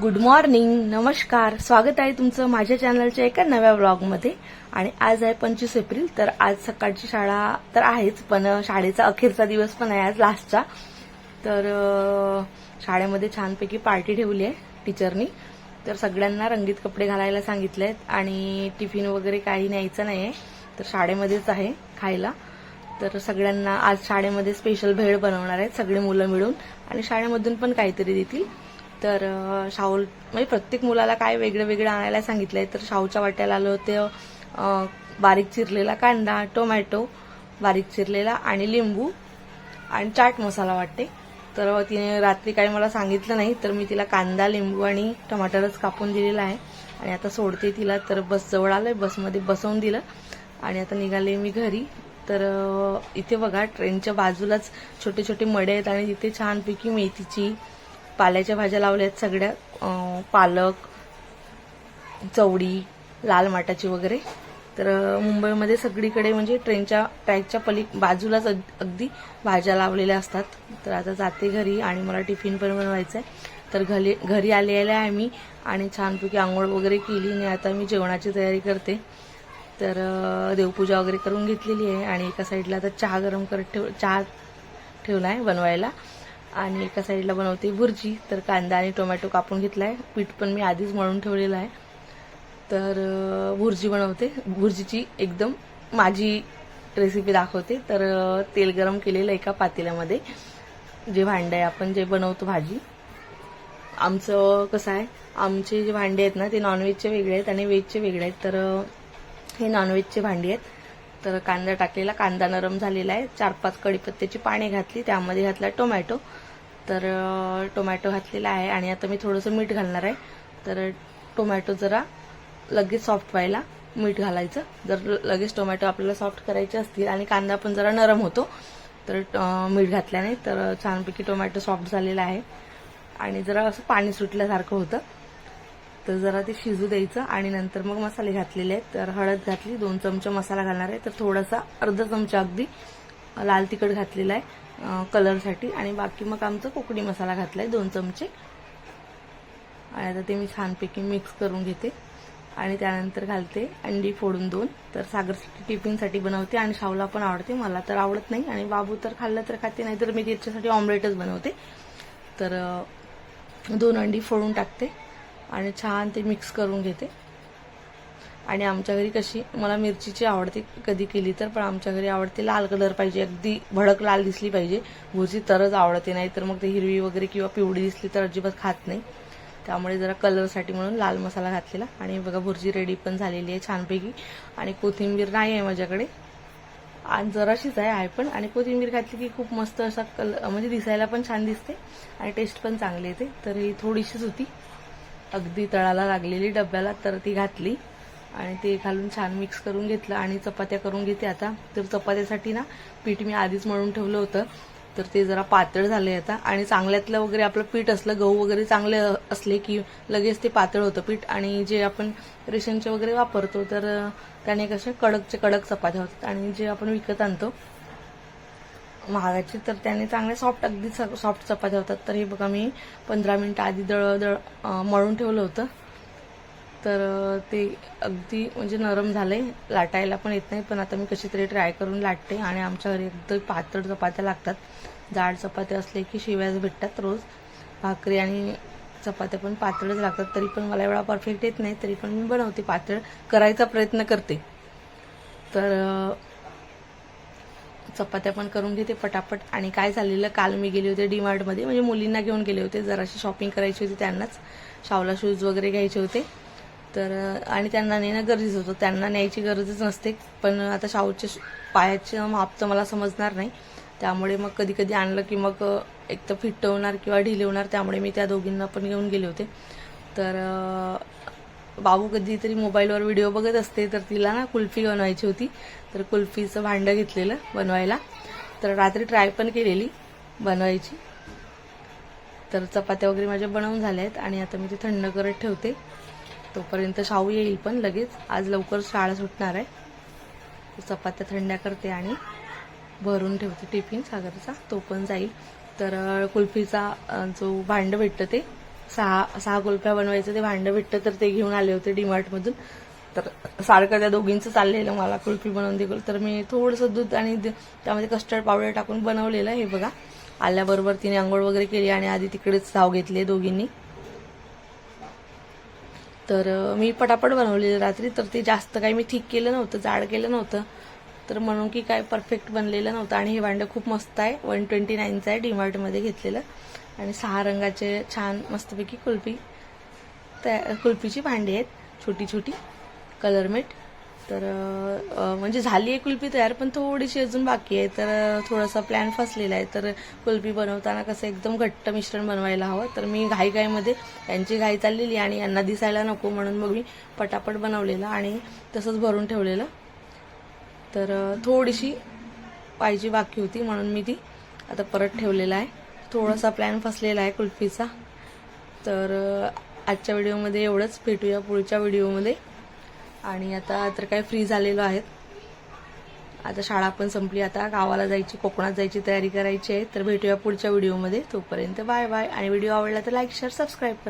Good morning नमस्कार. स्वागत आहे तुमचं माझ्या चॅनलच्या एका नव्या ब्लॉगमध्ये आणि आज आहे पंचवीस एप्रिल तर आज सकाळची शाळा तर आहेच पण शाळेचा अखेरचा दिवस पण आहे आज लास्टचा. तर शाळेमध्ये छानपैकी पार्टी ठेवली आहे टीचरनी. तर सगळ्यांना रंगीत कपडे घालायला सांगितले आहेत आणि टिफिन वगैरे काही न्यायचं नाही आहे तर शाळेमध्येच आहे खायला. तर सगळ्यांना आज शाळेमध्ये स्पेशल भेळ बनवणार आहेत सगळे मुलं मिळून. आणि शाळेमधून पण काहीतरी देतील. तर शाहूल म्हणजे प्रत्येक मुलाला काय वेगळं वेगळं आणायला सांगितलंय तर शाहूच्या वाट्याला आलं होतं बारीक चिरलेला कांदा टोमॅटो बारीक चिरलेला आणि लिंबू आणि चाट मसाला वाटते. तर तिने रात्री काही मला सांगितलं नाही तर मी तिला कांदा लिंबू आणि टमाटरच कापून दिलेला आहे. आणि आता सोडते तिला तर बस जवळ आलंय बसमध्ये बसवून दिलं. आणि आता निघाले मी घरी. तर इथे बघा ट्रेनच्या बाजूलाच छोटे छोटे मडे आहेत आणि तिथे छानपैकी मेथीची पाल्याच्या भाज्या लावल्या आहेत सगळ्या. पालक चवडी लाल माटाची वगैरे. तर मुंबईमध्ये सगळीकडे म्हणजे ट्रेनच्या ट्रॅकच्या पली बाजूलाच अग- अगदी भाज्या लावलेल्या असतात. तर आता जाते घरी आणि मला टिफिन पण बनवायचं आहे तर घरी घरी आलेल्या आहे मी आणि छानपैकी आंघोळ वगैरे केली आणि आता मी जेवणाची तयारी करते. तर देवपूजा वगैरे करून घेतलेली आहे आणि एका साईडला आता चहा गरम करत ठेव चहा ठेवला आहे बनवायला. आणि एका साईडला बनवते भुर्जी. तर कांदा आणि टोमॅटो कापून घेतलाय. पीठ पण मी आधीच मळून ठेवलेलं आहे. तर भुर्जी बनवते. भुर्जीची एकदम माझी रेसिपी दाखवते. तर तेल गरम केलेलं एका पातेल्यामध्ये. जे भांडं आहे आपण जे बनवतो भाजी. आमचं कसं आहे आमचे जे भांडे आहेत ना ते नॉनव्हेजचे वेगळे आहेत आणि व्हेजचे वेगळे आहेत. तर हे नॉनव्हेजचे भांडी आहेत. तर कांदा टाकलेला कांदा नरम झालेला आहे. चार पाच कढीपत्त्याची पाणी घातली त्यामध्ये घातला टोमॅटो. तर टोमॅटो घातलेला आहे आणि आता मी थोडंसं मीठ घालणार आहे. तर टोमॅटो जरा लगेच सॉफ्ट व्हायला मीठ घालायचं. जर लगेच टोमॅटो आपल्याला सॉफ्ट करायचे असतील आणि कांदा पण जरा नरम होतो तर मीठ घातल्याने तर छानपैकी टोमॅटो सॉफ्ट झालेला आहे. आणि जरा असं पाणी सुटल्यासारखं होतं. तर जरा ते शिजू द्यायचं आणि नंतर मग मसाले घातलेले आहेत. तर हळद घातली दोन चमचा मसाला घालणार आहे. तर थोडासा अर्धा चमचा अगदी लाल तिखट घातलेला आहे कलरसाठी. आणि बाकी मग आमचा कोकणी मसाला घातला आहे दोन चमचे. आणि आता ते मी छानपैकी मिक्स करून घेते. आणि त्यानंतर घालते अंडी फोडून दोन. तर सागरसाठी टिफिनसाठी बनवते आणि शावला पण आवडते. मला तर आवडत नाही. आणि बाबू तर खाल्लं तर खाते नाही तर मी त्याच्यासाठी ऑमलेटच बनवते. तर दोन अंडी फोडून टाकते. आणि छान ते मिक्स करून घेते. आणि आमच्या घरी कशी मला मिरचीची आवडते कधी केली तर पण आमच्या घरी आवडते लाल कलर पाहिजे. अगदी भडक लाल दिसली पाहिजे. भुर्जी तरच आवडते नाही तर मग ते हिरवी वगैरे किंवा पिवळी दिसली तर अजिबात खात नाही. त्यामुळे जरा कलरसाठी म्हणून लाल मसाला घातलेला. आणि बघा भुर्जी रेडी पण झालेली आहे छानपैकी. आणि कोथिंबीर नाही आहे माझ्याकडे. आणि जराशीच आहे आहे पण. आणि कोथिंबीर घातली की खूप मस्त असा कल म्हणजे दिसायला पण छान दिसते. आणि टेस्ट पण चांगली येते. तर ही थोडीशीच होती. अगदी तळाला लागलेली डब्याला तर ती घातली आणि ते घालून छान मिक्स करून घेतलं आणि चपात्या करून घेते आता. तर चपात्यासाठी ना पीठ मी आधीच मळून ठेवलं होतं. तर ते जरा पातळ झाले आता. आणि चांगल्यातलं वगैरे आपलं पीठ असलं गहू वगैरे चांगले असले की लगेच ते पातळ होतं पीठ. आणि जे आपण रेशनचे वगैरे वापरतो तर त्याने कसे कडकचे कडक चपात्या होतात. आणि जे आपण विकत आणतो महागाचे तर त्याने चांगले सॉफ्ट अगदी सॉफ्ट चपात्या होतात. तर हे बघा मी पंधरा मिनिटं आधी दळ दळ मळून ठेवलं होतं. तर ते अगदी म्हणजे नरम झालंय. लाटायला पण येत नाही पण आता मी कशी तरी ट्राय करून लाटते आणि आमच्या घरी एकदम पातळ चपात्या लागतात. जाड चपात्या असले की शिव्याच भेटतात रोज. भाकरी आणि चपात्या पण पातळच लागतात. तरी पण मला एवढा परफेक्ट येत नाही तरी पण मी बनवते पातळ. करायचा प्रयत्न करते. तर चपात्या पण करून घेते पटापट. आणि काय झालेलं काल मी गेले होते डीमार्टमध्ये म्हणजे मुलींना घेऊन गेले होते. जराशी शॉपिंग करायची होती त्यांनाच. शावला शूज वगैरे घ्यायचे होते. तर आणि त्यांना नेणं गरजेचं होतं. त्यांना न्यायची गरजच नसते. पण आता शाऊच्या पायाचं माप तर मला समजणार नाही. त्यामुळे मग कधी कधी आणलं की मग एक तर फिट्ट होणार किंवा ढिले होणार त्यामुळे मी त्या दोघींना पण घेऊन गेले होते. तर बाबू कधीतरी मोबाईलवर व्हिडिओ बघत असते तर तिला ना कुल्फी बनवायची होती. तर कुल्फीचं भांडं घेतलेलं बनवायला. तर रात्री ट्राय पण केलेली बनवायची. तर चपात्या वगैरे माझ्या बनवून झाल्या आहेत आणि आता मी ते थंड करत ठेवते. तोपर्यंत शाहू येईल पण लगेच. आज लवकर शाळा सुटणार आहे. चपात्या थंड्या करते आणि भरून ठेवते टिफिन सागरचा. तो पण जाईल. तर कुल्फीचा जो भांड भेटतं ते सहा सहा कुल्फ्या बनवायचं ते भांडं भेटतं तर ते घेऊन आले होते डीमार्टमधून तर सारखं त्या दोघींचं चाललेलं मला कुल्फी बनवून दे तर मी थोडंसं दूध आणि त्यामध्ये कस्टर्ड पावडर टाकून बनवलेलं हे बघा. आल्याबरोबर तिने आंघोळ वगैरे केली आणि आधी तिकडेच धाव घेतली दोघींनी. तर मी पटापट बनवलेलं रात्री. तर ते जास्त काही मी ठीक केलं नव्हतं जाड केलं नव्हतं. तर म्हणून की काय परफेक्ट बनलेलं नव्हतं. आणि हे भांडं खूप मस्त आहे. वन ट्वेंटी नाईनचं आहे डीमार्टमध्ये घेतलेलं. आणि सहा रंगाचे छान मस्तपैकी कुल्फी त्या कुल्फीची भांडी आहेत. छोटी छोटी. कलरमेट तर म्हणजे झाली आहे कुल्फी तयार पण थोडीशी अजून बाकी आहे. तर थोडासा प्लॅन फसलेला आहे. तर कुल्फी बनवताना कसं एकदम घट्ट मिश्रण बनवायला हवं. तर मी घाईघाईमध्ये यांची घाई चाललेली आणि यांना दिसायला नको म्हणून मग मी पटापट बनवलेलं आणि तसंच भरून ठेवलेलं. तर थोडीशी पाहिजे बाकी होती म्हणून मी ती आता परत ठेवलेलं आहे. थोडासा प्लॅन फसलेला आहे कुल्फीचा. तर आजच्या व्हिडिओमध्ये एवढंच. भेटूया पुढच्या व्हिडिओमध्ये आणि आता तर काय फ्री झालेलो आहेत. आता शाळा पण संपली. आता गावाला जायची कोकणात जायची तयारी करायची आहे. तर भेटूया पुढच्या व्हिडिओमध्ये तोपर्यंत बाय बाय आणि व्हिडिओ आवडला तर लाईक शेअर सबस्क्राईब करा.